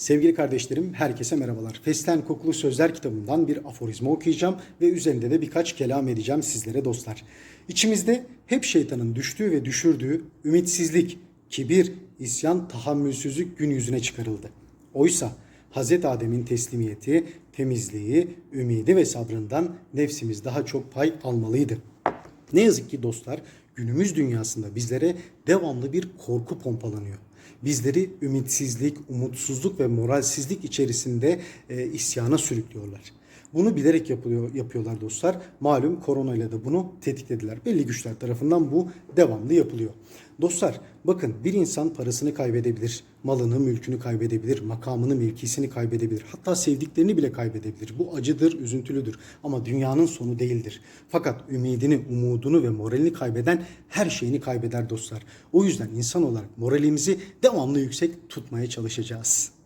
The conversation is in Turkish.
Sevgili kardeşlerim, herkese merhabalar. Festen Kokulu Sözler kitabından bir aforizma okuyacağım ve üzerinde de birkaç kelam edeceğim sizlere dostlar. İçimizde hep şeytanın düştüğü ve düşürdüğü ümitsizlik, kibir, isyan, tahammülsüzlük gün yüzüne çıkarıldı. Oysa Hz. Adem'in teslimiyeti, temizliği, ümidi ve sabrından nefsimiz daha çok pay almalıydı. Ne yazık ki dostlar günümüz dünyasında bizlere devamlı bir korku pompalanıyor. Bizleri ümitsizlik, umutsuzluk ve moralsizlik içerisinde e, isyana sürüklüyorlar. Bunu bilerek yapılıyor, yapıyorlar dostlar. Malum koronayla da bunu tetiklediler. Belli güçler tarafından bu devamlı yapılıyor. Dostlar bakın bir insan parasını kaybedebilir, malını, mülkünü kaybedebilir, makamını, mevkisini kaybedebilir. Hatta sevdiklerini bile kaybedebilir. Bu acıdır, üzüntülüdür ama dünyanın sonu değildir. Fakat ümidini, umudunu ve moralini kaybeden her şeyini kaybeder dostlar. O yüzden insan olarak moralimizi devamlı yüksek tutmaya çalışacağız.